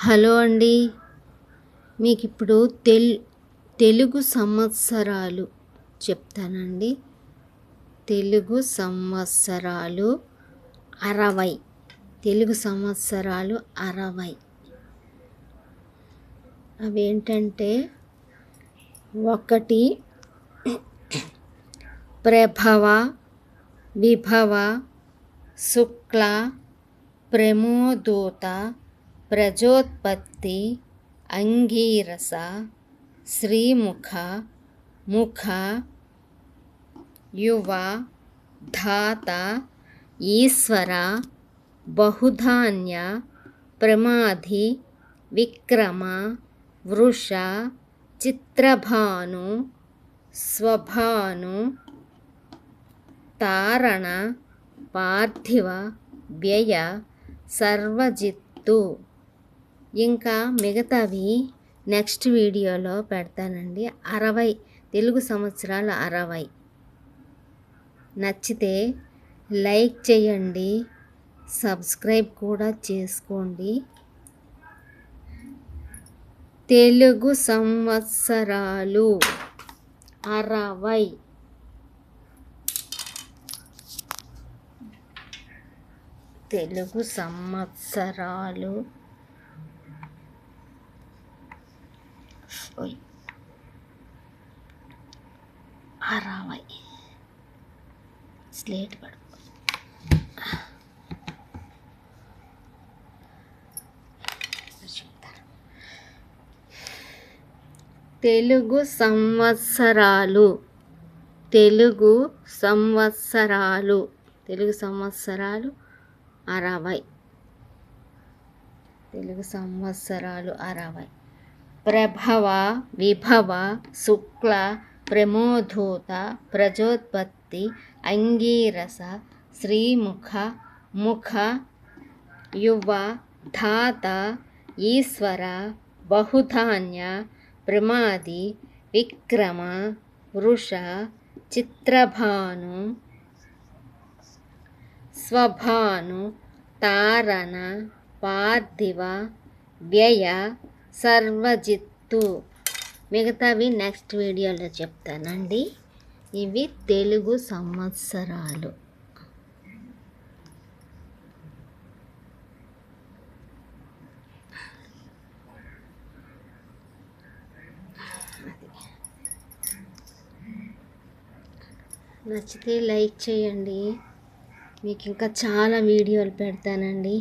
Hello అండి. మీకు ఇప్పుడు తెల్ తెలుగు సంవత్సరాలు చెప్తానండి. తెలుగు సంవత్సరాలు అరవై. తెలుగు సంవత్సరాలు అరవై. అవేంటంటే ఒకటి ప్రభవ విభవ శుక్ల ప్రమోదూత ప్రజోత్పత్తి అంగీరస శ్రీముఖ ముఖ యువ ధాత ఈశ్వర బహుధాన్య ప్రమాధి విక్రమ వృష చిత్రభాను స్వభాను తారణ పార్థివ వ్యయ సర్వజిత్తు. ఇంకా మిగతావి నెక్స్ట్ వీడియోలో పెడతానండి. అరవై తెలుగు సంవత్సరాలు అరవై. నచ్చితే లైక్ చేయండి సబ్స్క్రైబ్ కూడా చేసుకోండి. తెలుగు సంవత్సరాలు అరవై. తెలుగు సంవత్సరాలు ఓయ్. అరవై స్లేట్ పడు తెలుగు సంవత్సరాలు. తెలుగు సంవత్సరాలు. తెలుగు సంవత్సరాలు అరవై. తెలుగు సంవత్సరాలు అరవై. ప్రభవ విభవ శుక్ల ప్రమోధూత ప్రజోత్పత్తి అంగీరస శ్రీముఖ ముఖ యువ ధాత ఈశ్వర బహుధాన్య ప్రమాది విక్రమ వృష చిత్రభాను స్వభాను తారణ పార్థివ వ్యయ సర్వజిత్తు. మిగతావి నెక్స్ట్ వీడియోలో చెప్తానండి. ఇవి తెలుగు సంవత్సరాలు. నచ్చితే లైక్ చేయండి. మీకు ఇంకా చాలా వీడియోలు పెడతానండి.